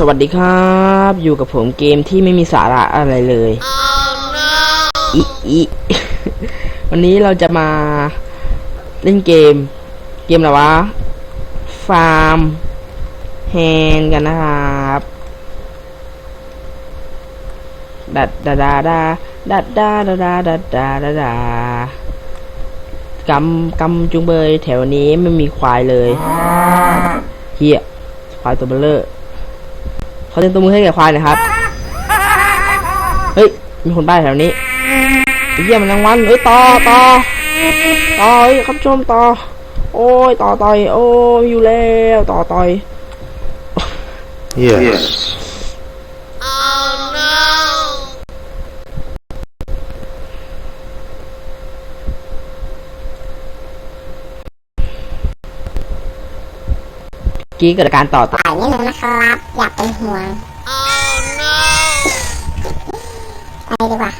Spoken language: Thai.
สวัสดีครับ อยู่กับผมเกมที่ไม่มีสาระอะไรเลยอีอีวันนี้เราจะมาเล่นเกม เกมอะไรวะ ฟาร์มแฮนกันนะครับดัดดาดาดาดัดดาดาดาดัดดาดาดากำกำจุงเบย แถวนี้ไม่มีควายเลยเฮียควายตัวเบลเลอร์ข อเต้นตัวมือให้แก่ควายหนะครับ เฮ้ย มีคนบ้าแถวนี้ไอ้เยี่ยมนรางวัลเอ้ยต่อต่อต่อเฮ้ยครับชมต่อ โอ้ยต่อต่อย โอ้ยอยู่แล้ว ต่อต่อย Yes. กี้เกิดอาการต่อต่อถ่ายนิดนึงนะครับ อย่าเป็นห่วงไปดีกว่า